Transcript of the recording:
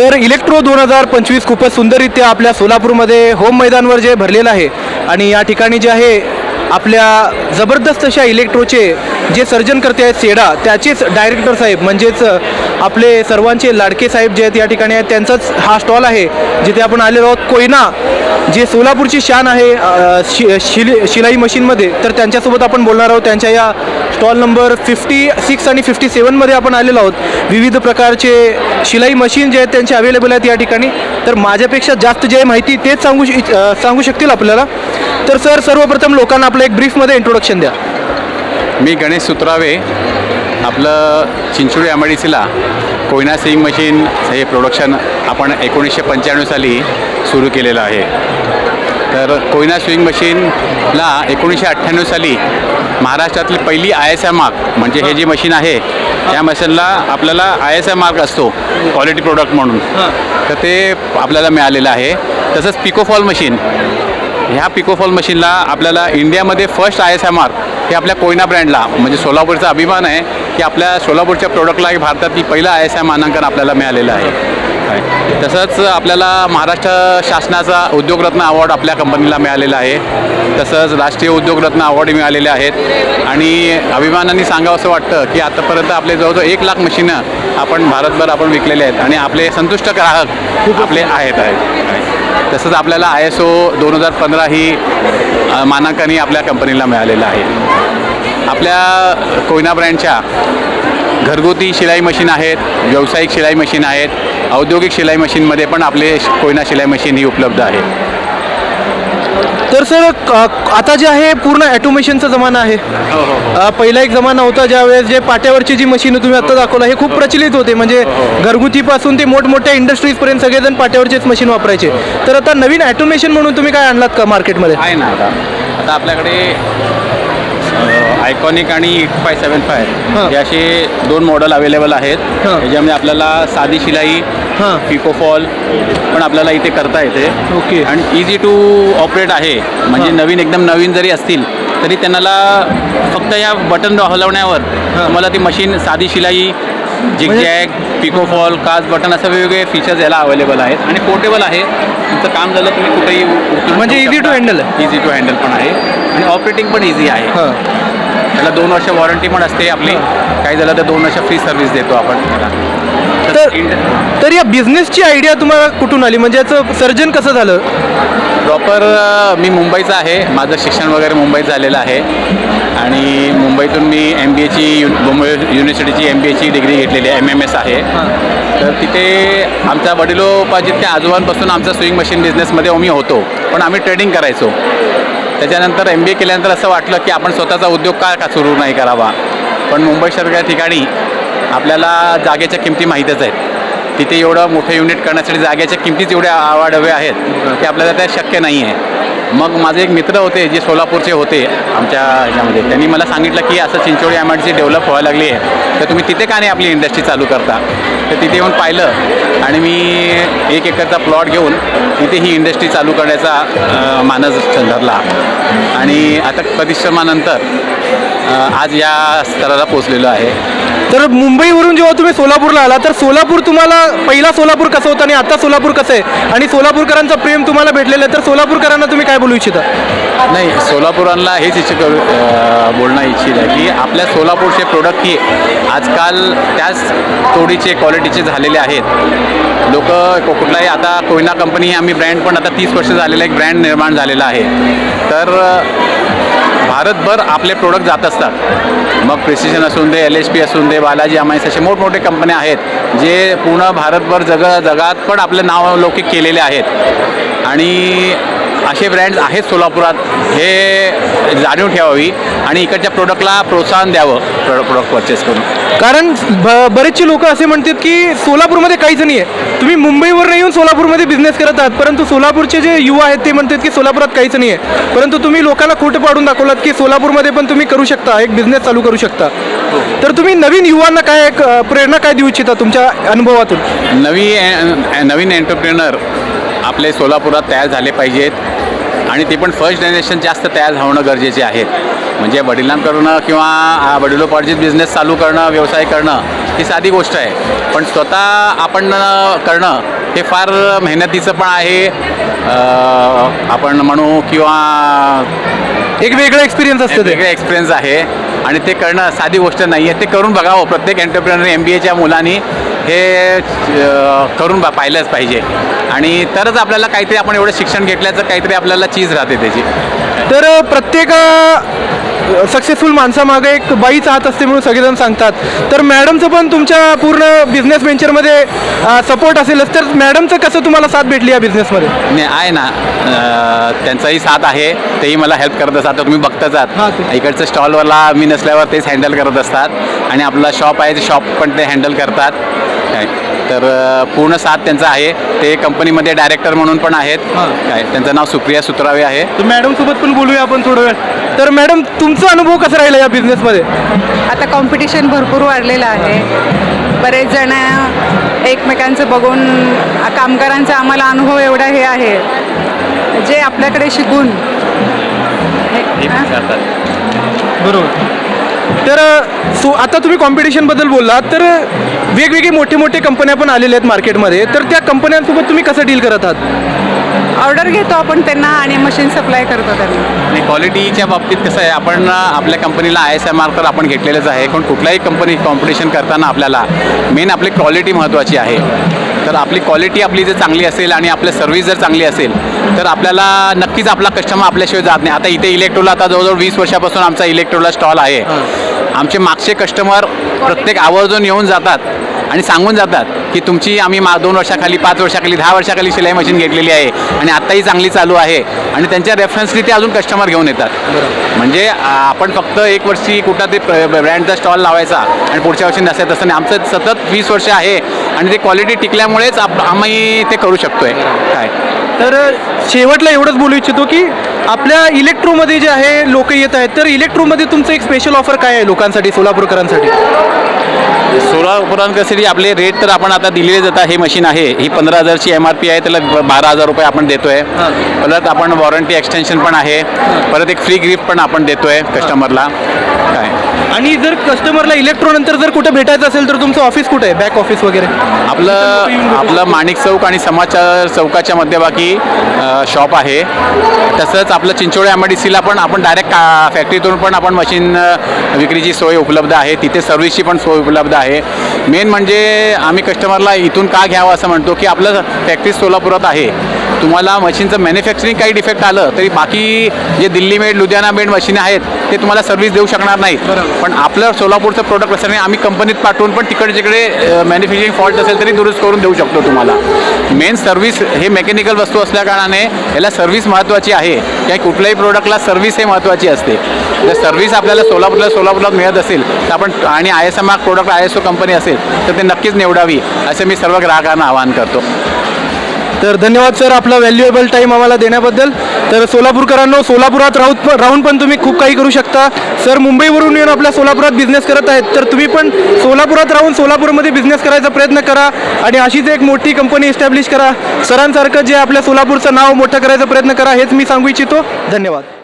तर इलेक्ट्रो दोन हजार पंचवीस खूपच सुंदररित्या आपल्या सोलापूरमध्ये होम मैदानवर जे भरलेलं आहे आणि या ठिकाणी जे आहे आपल्या जबरदस्त अशा इलेक्ट्रोचे जे सर्जन करते आहेत सेडा त्याचेच डायरेक्टर साहेब म्हणजेच आपले सर्वांचे लाडके साहेब जे आहेत या ठिकाणी आहेत त्यांचाच हा स्टॉल आहे जिथे आपण आलेलो आहोत. कोयना जे सोलापूरची शान आहे शि शिल शिलाई मशीनमध्ये तर त्यांच्यासोबत आपण बोलणार आहोत. त्यांच्या या स्टॉल नंबर फिफ्टी सिक्स आणि फिफ्टी सेवनमध्ये आपण आलेलो आहोत. विविध प्रकारचे शिलाई मशीन जे आहेत त्यांचे अवेलेबल आहेत या ठिकाणी. तर माझ्यापेक्षा जास्त जे माहिती तेच सांगू श- सांगू शकतील आपल्याला. तर सर सर्वप्रथम लोकांना आपलं एक ब्रीफमध्ये इंट्रोडक्शन द्या. मी गणेश सुत्रावे आपलं चिंचोळी एम आय डी सीला कोयना सिंग मशीन हे प्रोडक्शन आपण एकोणीसशे पंच्याण्णव साली सुरू केलेलं आहे. तर कोयना स्विंग मशीनला एकोणीसशे अठ्ठ्याण्णव साली महाराष्ट्रातली पहिली आय एस आय मार्क म्हणजे हे जी मशीन आहे या मशीनला आपल्याला आय एस आय मार्क असतो क्वालिटी प्रोडक्ट म्हणून. तर ते आपल्याला मिळालेलं आहे. तसंच पिकोफॉल मशीन ह्या पिकोफॉल मशीनला आपल्याला इंडियामध्ये first I S M R हे आपल्या कोयना ब्रँडला म्हणजे सोलापूरचा अभिमान आहे की आपल्या सोलापूरच्या प्रोडक्टला एक भारतातील पहिलं आय एस एम मानांकन आपल्याला मिळालेलं आहे. तसंच आपल्याला महाराष्ट्र शासनाचा उद्योगरत्न अवॉर्ड आपल्या कंपनीला मिळालेला आहे. तसंच राष्ट्रीय उद्योगरत्न अवॉर्ड मिळालेले आहेत. आणि अभिमानाने सांगावं असं वाटतं की आतापर्यंत आपले जवळजवळ एक लाख मशीनं आपण भारतभर आपण विकलेले आहेत आणि आपले संतुष्ट ग्राहक खूप आपले आहेत. आहेत. तसंच आपल्याला आय एस ओ दोन हजार पंधरा ही मानांकनही आपल्या कंपनीला मिळालेलं आहे. आपल्या कोयना ब्रँडच्या घरगुती शिलाई मशीन आहेत व्यावसायिक शिलाई मशीन आहेत औद्योगिक शिलाई मशीनमध्ये पण आपले कोयना शिलाई मशीन ही उपलब्ध आहे. तर सर क- आता जे आहे पूर्ण ॲटोमेशनचा जमाना आहे. अ, पहिला एक जमाना होता ज्यावेळेस जे पाट्यावरची जी मशीन तुम्ही आता दाखवला हे खूप प्रचलित होते. म्हणजे घरगुतीपासून ते मोठमोठ्या इंडस्ट्रीजपर्यंत सगळेजण पाट्यावरचेच मशीन वापरायचे. तर आता नवीन ॲटोमेशन म्हणून तुम्ही काय आणलात का मार्केटमध्ये आहे ना आता. आता आपल्याकडे आयकॉनिक आणि एट फाय सेवन फाय हां. असे दोन मॉडेल अवेलेबल आहेत. त्याच्यामध्ये आपल्याला साधी शिलाई हां. पिकोफॉल पण आपल्याला इथे करता येते ओके. आणि इझी टू ऑपरेट आहे म्हणजे. नवीन एकदम नवीन जरी असतील तरी त्यांना फक्त या बटन हलवण्यावर. तुम्हाला ती मशीन साधी शिलाई जिगजॅग पिकोफॉल काच बटन असं वेगवेगळे फीचर्स याला अवेलेबल आहेत आणि पोर्टेबल आहे तुमचं काम झालं तुम्ही कुठेही उचलून म्हणजे ठेवू to शकता. handle आहे. इझी टू हँडल पण आहे. आणि ऑपरेटिंग पण इझी आहे. हां. त्याला दोन वर्ष वॉरंटी पण असते आपली. काही झालं तर दोन वर्ष फ्री सर्व्हिस देतो आपण त्याला. तर तर या बिझनेसची आयडिया तुम्हाला कुठून आली? म्हणजे याचं सर्जन कसं झालं? प्रॉपर मी मुंबईचा आहे. माझं शिक्षण वगैरे मुंबईत झालेलं आहे. आणि मुंबईतून मी एम बी एची यु मुंबई युनिव्हर्सिटीची एम बी एची डिग्री घेतलेली आहे एम एम एस आहे. तर तिथे आमच्या वडिलोपाजित त्या आजोबांपासून आमचा स्विंग मशीन बिझनेसमध्ये आम्ही होतो पण आम्ही ट्रेडिंग करायचो. त्याच्यानंतर एम बी ए केल्यानंतर असं वाटलं की आपण स्वतःचा उद्योग का का सुरू नाही करावा? पण मुंबईसारख्या ठिकाणी आपल्याला जागेच्या किमती माहीतच आहेत. तिथे एवढं मोठं युनिट करण्यासाठी जागेच्या किमतीच एवढ्या आवाढव्या आहेत की आपल्याला त्या शक्य नाही आहे मग माझे एक मित्र होते जे सोलापूरचे होते आमच्या ह्याच्यामध्ये. त्यांनी मला सांगितलं की असं चिंचोळी एम आय डेव्हलप व्हायला लागली आहे. तर तुम्ही तिथे का नाही आपली इंडस्ट्री चालू करता? तर तिथे येऊन पाहिलं आणि मी एक एकरचा प्लॉट घेऊन तिथे ही इंडस्ट्री चालू करण्याचा मानस धरला आणि आता परिश्रमानंतर आज या स्तराला पोचलेलो आहे. तर मुंबईवरून जेव्हा तुम्ही सोलापूरला आला तर सोलापूर तुम्हाला पहिला सोलापूर कसं होतं आणि आता सोलापूर कसं आहे? आणि सोलापूरकरांचं प्रेम तुम्हाला भेटलेलं आहे तर सोलापूरकरांना तुम्ही काय बोलू इच्छिता? नाही सोलापुरांना हेच इच्छित करू बोलणं इच्छित आहे की आपल्या सोलापूरचे प्रोडक्ट ही आजकाल त्याच तोडीचे क्वालिटीचे झालेले आहेत. लोक कुठलाही आता कोयना कंपनी आम्ही ब्रँड पण आता तीस वर्ष झालेला एक ब्रँड निर्माण झालेला आहे. तर भारतभर आपले प्रोडक्ट जात असतात. मग प्रिसिजन असून दे एल एच पी असून दे बालाजी अमाईस असे मोठमोठे कंपन्या आहेत जे पूर्ण भारतभर जग जगात पण आपलं नावलौकिक केलेले आहेत. आणि असे ब्रँड्स आहेत सोलापुरात. हे जाणीव ठेवावी आणि इकडच्या प्रोडक्टला प्रोत्साहन द्यावं प्रोडक्ट प्रोडक्ट परचेस करून. कारण ब- बरेचसे लोक असे म्हणतात की सोलापूरमध्ये काहीच नाही आहे तुम्ही मुंबईवर नाही येऊन सोलापूरमध्ये बिझनेस करत आहात परंतु सोलापूरचे जे युवा आहेत ते म्हणतात की सोलापुरात काहीच नाही आहे परंतु तुम्ही लोकांना खोटं पाडून दाखवलात की सोलापूरमध्ये पण तुम्ही करू शकता एक बिझनेस चालू करू शकता. तर तुम्ही नवीन युवांना काय प्रेरणा काय देऊ इच्छिता तुमच्या अनुभवातून? नवी नवीन एंटरप्रेनर आपले सोलापुरात तयार झाले पाहिजेत. आणि ते पण फर्स्ट जनरेशन जास्त तयार होणं गरजेचे आहेत म्हणजे वडिलांकडून किंवा वडिलोपार्जित बिझनेस चालू करणं व्यवसाय करणं ही साधी गोष्ट आहे. पण स्वतः आपण करणं हे फार मेहनतीचं पण आहे. आपण म्हणू किंवा एक वेगळं एक्सपिरियन्स असतं वेगळे एक्सपिरियन्स आहे. आणि ते करणं साधी गोष्ट नाही आहे. ते करून बघावं. प्रत्येक एंटरप्रेनर एम बी एच्या मुलांनी हे करून बा पाहिलंच पाहिजे. आणि तरच आपल्याला काहीतरी आपण एवढं शिक्षण घेतल्याचं काहीतरी आपल्याला चीज राहते त्याची. तर प्रत्येक सक्सेसफुल माणसामागे एक बाईचा हात असते म्हणून सगळेजण सांगतात. तर मॅडमचं पण तुमच्या पूर्ण बिझनेस व्हेंचरमध्ये सपोर्ट असेलच. तर मॅडमचं कसं तुम्हाला साथ भेटली या बिझनेसमध्ये नाही आहे ना. त्यांचाही साथ आहे. तेही मला हेल्प करत असतात. तुम्ही बघतच आहात. इकडचं स्टॉलवरला मी नसल्यावर तेच हँडल करत असतात. आणि आपला शॉप आहे ते शॉप पण ते हँडल करतात. काय? तर पूर्ण साथ त्यांचा आहे. ते कंपनीमध्ये डायरेक्टर म्हणून पण आहेत. हा. काय? त्यांचं नाव सुप्रिया सुत्रावे आहे. तर मॅडम सोबत पण बोलूया आपण थोडं वेळ. तर मॅडम तुमचा अनुभव कसा राहिला या बिझनेसमध्ये आता कॉम्पिटिशन भरपूर वाढलेलं आहे. बरेच जण एकमेकांचं बघून कामगारांचा आम्हाला अनुभव एवढा हे आहे. जे आपल्याकडे शिकून. हे बरोबर. तर सो आता तुम्ही कॉम्पिटिशनबद्दल बोललात तर वेगवेगळे मोठे मोठे कंपन्या पण आलेल्या आहेत मार्केटमध्ये तर त्या कंपन्यांसोबत तुम्ही कसं डील करत आहात? ऑर्डर घेतो आपण त्यांना आणि मशीन सप्लाय करतो त्यांना. आणि क्वालिटीच्या बाबतीत कसं आहे आपण आपल्या कंपनीला आय एस एम आर तर आपण घेतलेलंच आहे. पण कुठल्याही कंपनी कॉम्पिटिशन करताना आपल्याला मेन आपली क्वालिटी महत्त्वाची आहे. तर आपली क्वालिटी आपली जर चांगली असेल आणि आपलं सर्व्हिस जर चांगली असेल तर आपल्याला नक्कीच आपला कस्टमर आपल्याशिवाय जात नाही. आता इथे इलेक्ट्रोला आता जवळजवळ वीस वर्षापासून आमचा इलेक्ट्रोला स्टॉल आहे. आमचे मागचे कस्टमर प्रत्येक आवर्जून येऊन जातात आणि सांगून जातात. की तुमची आम्ही मा दोन वर्षाखाली पाच वर्षाखाली दहा वर्षाखाली शिलाई मशीन घेतलेली आहे आणि आत्ताही चांगली चालू आहे आणि त्यांच्या रेफरन्सनी ते अजून कस्टमर घेऊन येतात. म्हणजे आपण फक्त एक वर्षी कुठं ते ब्रँडचा स्टॉल लावायचा आणि पुढच्या वर्षी नसेल तसं नाही. आमचं सतत वीस वर्ष आहे आणि ते क्वालिटी टिकल्यामुळेच आप आम्ही ते करू शकतो आहे काय? तर शेवटला एवढंच बोलू इच्छितो की आपल्या इलेक्ट्रोमध्ये जे आहे लोक येत आहेत. तर इलेक्ट्रोमध्ये तुमचं एक स्पेशल ऑफर काय आहे लोकांसाठी सोलापूरकरांसाठी? सोलापुरांसाठी आपले रेट तर आपण आता दिलेले जातात हे मशीन आहे. ही पंधरा हजारची एम आर पी आहे त्याला बारा हजार रुपये आपण देतोय. परत आपण वॉरंटी एक्सटेन्शन पण आहे. परत एक फ्री गिफ्ट पण आपण देतोय कस्टमरला काय? आणि जर कस्टमरला इलेक्ट्रो नंतर जर कुठे भेटायचं असेल तर तुमचं ऑफिस कुठे आहे? बॅक ऑफिस वगैरे. आपलं आपलं माणिक चौक आणि समाचार चौकाच्या मध्यभागी शॉप आहे. तसंच आपलं चिंचोळे एम डी सीला पण आपण डायरेक्ट फॅक्टरीतून पण आपण मशीन विक्रीची सोय उपलब्ध आहे. तिथे सर्व्हिसची पण सोय उपलब्ध आहे आहे. मेन म्हणजे आम्ही कस्टमरला इथून का घ्यावं असं म्हणतो की आपलं फॅक्टरी सोलापुरात आहे. तुम्हाला मशीनचं मॅन्युफॅक्चरिंग काही डिफेक्ट आलं तरी बाकी जे Delhi made Ludhiana made machine आहेत ते तुम्हाला सर्व्हिस देऊ शकणार नाहीत पण आपलं सोलापूरचं प्रोडक्ट असल्याने आम्ही कंपनीत पाठवून पण तिकडे जिकडे मॅन्युफॅक्चरिंग फॉल्ट असेल तरी दुरुस्त करून देऊ शकतो तुम्हाला. मेन सर्व्हिस हे मेकॅनिकल वस्तू असल्याकारणाने याला सर्व्हिस महत्त्वाची आहे. की कुठल्याही प्रोडक्टला सर्व्हिस हे महत्त्वाची असते. जर सर्व्हिस आपल्याला सोलापूरला सोलापूरला मिळत असेल तर आपण आणि I S M R product I S O company असेल तर ते नक्कीच निवडावी असं मी सर्व ग्राहकांना आवाहन करतो. तर धन्यवाद सर आपला व्हॅल्युएबल टाईम आम्हाला देण्याबद्दल. तर सोलापूरकरांनो सोलापुरात राहून राहून पण तुम्ही खूप काही करू शकता. सर मुंबईवरून येऊन आपल्या सोलापुरात बिझनेस करत आहेत. तर तुम्ही पण सोलापुरात राहून सोलापूरमध्ये बिझनेस करायचा प्रयत्न करा आणि अशीच एक मोठी कंपनी इस्टॅब्लिश करा. सरांसारखं जे आपल्या सोलापूरचं नाव मोठं करायचा प्रयत्न करा हेच मी सांगू इच्छितो. धन्यवाद.